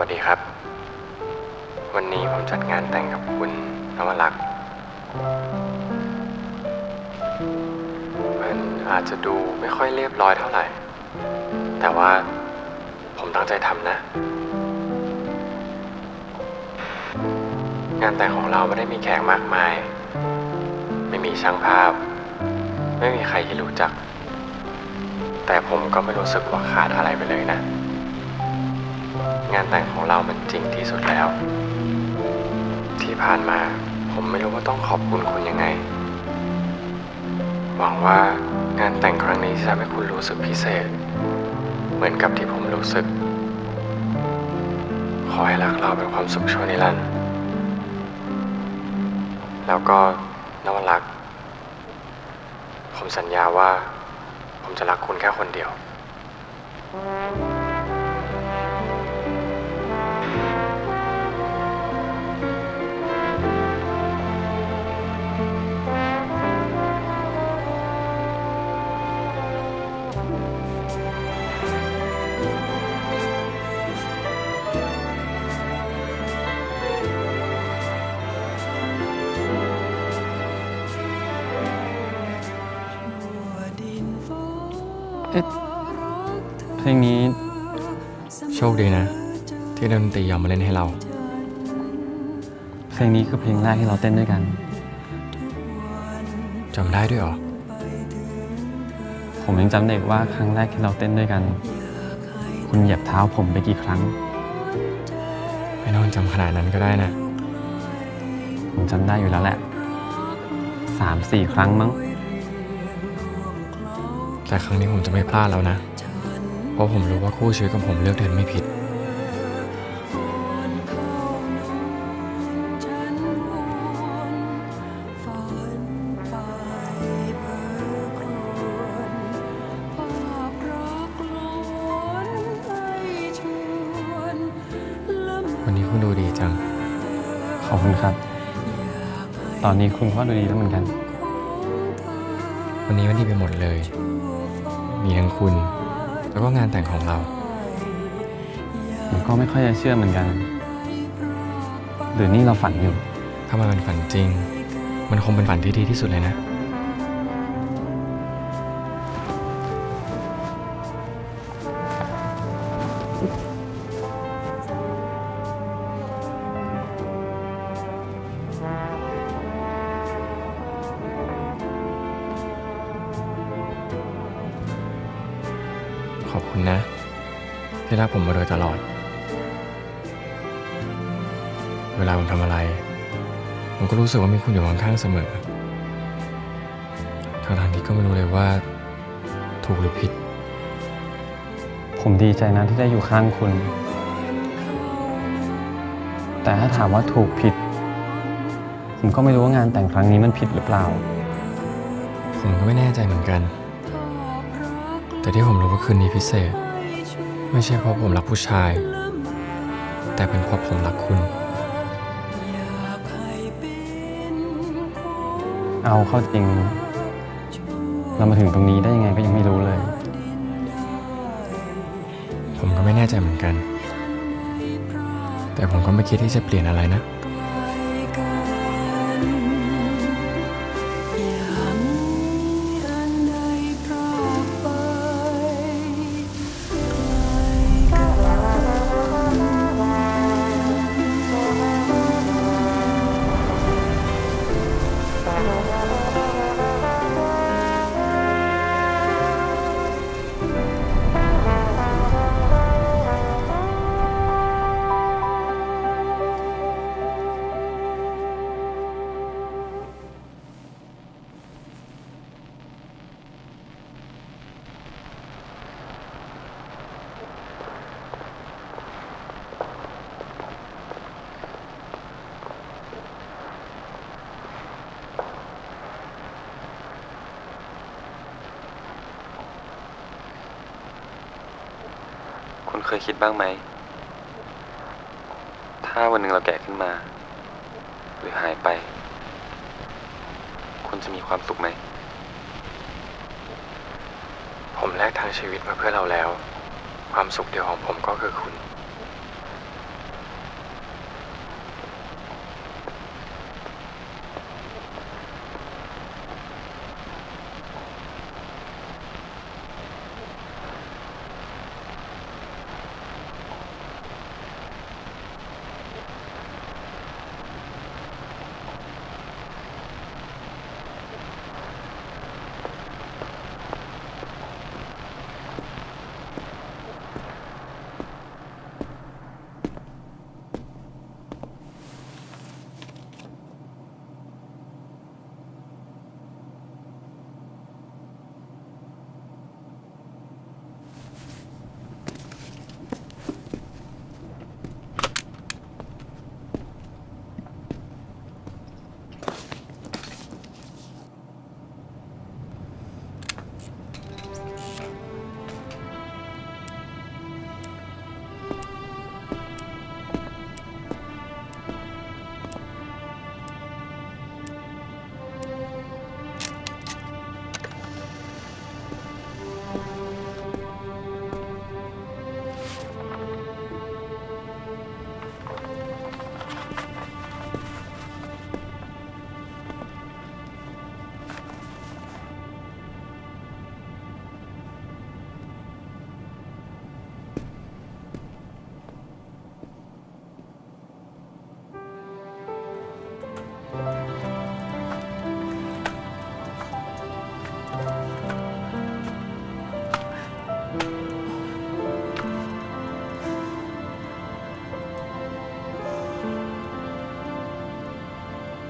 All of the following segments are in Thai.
วัสดีครับ วันนี้ผมจัดงานแต่งกับคุณนวรักษ์มันอาจจะดูไม่ค่อยเรียบร้อยเท่าไหร่ แต่ว่าผมตั้งใจทำนะ งานแต่งของเราไม่ได้มีแขกมากมาย ไม่มีช่างภาพ ไม่มีใครที่รู้จัก แต่ผมก็ไม่รู้สึกว่าขาดอะไรไปเลยนะ งานแต่งของเรามันจริงที่สุดแล้ว ที่ผ่านมาผมไม่รู้ว่าต้องขอบคุณคุณยังไง หวังว่างานแต่งครั้งนี้จะทำให้คุณรู้สึกพิเศษ เหมือนกับที่ผมรู้สึก ขอให้รักเราเป็นความสุขชั่วนิรันดร์แล้วก็นวรัก ผมสัญญาว่า ผมจะรักคุณแค่คนเดียวเอ๊ะเพลงนี้โชคดีนะ ที่ดนตรียอมมาเล่นให้เรา เพลงนี้คือเพลงแรกที่เราเต้นด้วยกันจำได้ด้วยเหรอ ผมยังจำได้ว่าครั้งแรกที่เราเต้นด้วยกัน คุณเหยียบเท้าผมไปกี่ครั้ง ไม่ต้องจำขนาดนั้นก็ได้นะ ผมจำได้อยู่แล้วแหละสามสี่ครั้งมั้ง แต่ครั้งนี้ผมจะไม่พลาดแล้วนะ เพราะผมรู้ว่าคู่ชีวิตของผมเลือกเดินไม่ผิดวันนี้คุณดูดีจัง ขอบคุณครับ ตอนนี้คุณก็ดูดีแล้วเหมือนกัน วันนี้มันดีไปหมดเลย มีทั้งคุณ แล้วก็งานแต่งของเรา ผมก็ไม่ค่อยจะเชื่อเหมือนกัน หรือนี่เราฝันอยู่ ถ้ามันเป็นฝันจริง มันคงเป็นฝันที่ดีที่สุดเลยนะ คุณนะ ที่รักผมมาโดยตลอด เวลาผมทำอะไร ผมก็รู้สึกว่ามีคุณอยู่ข้างๆเสมอทางทางๆที่ก็ไม่รู้เลยว่า ถูกหรือผิด ผมดีใจนะที่ได้อยู่ข้างคุณ แต่ถ้าถามว่าถูกผิด ผมก็ไม่รู้ว่างานแต่งครั้งนี้มันผิดหรือเปล่า ผมก็ไม่แน่ใจเหมือนกัน แต่ที่ผมรู้ว่าคืนนี้พิเศษ ไม่ใช่เพราะผมรักผู้ชาย แต่เป็นเพราะผมรักคุณ เอาเข้าจริง เรามาถึงตรงนี้ได้ยังไงก็ยังไม่รู้เลย ผมก็ไม่แน่ใจเหมือนกัน แต่ผมก็ไม่คิดที่จะเปลี่ยนอะไรนะ เคยคิดบ้างไหม ถ้าวันหนึ่งเราแก่ขึ้นมา หรือหายไป คุณจะมีความสุขไหม ผมแลกทางชีวิตมาเพื่อเราแล้ว ความสุขเดียวของผมก็คือคุณ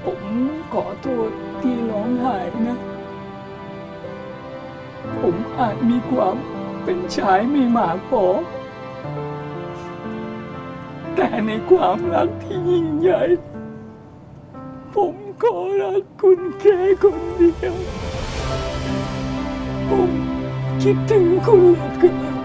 ผมขอโทษที่ร้องไห้นะ ผมอาจมีความเป็นชายไม่หมากพอแต่ในความรักที่ยิ่งใหญ่ ผมขอรักคุณแค่คนเดียว ผมคิดถึงคุณเหลือเกิน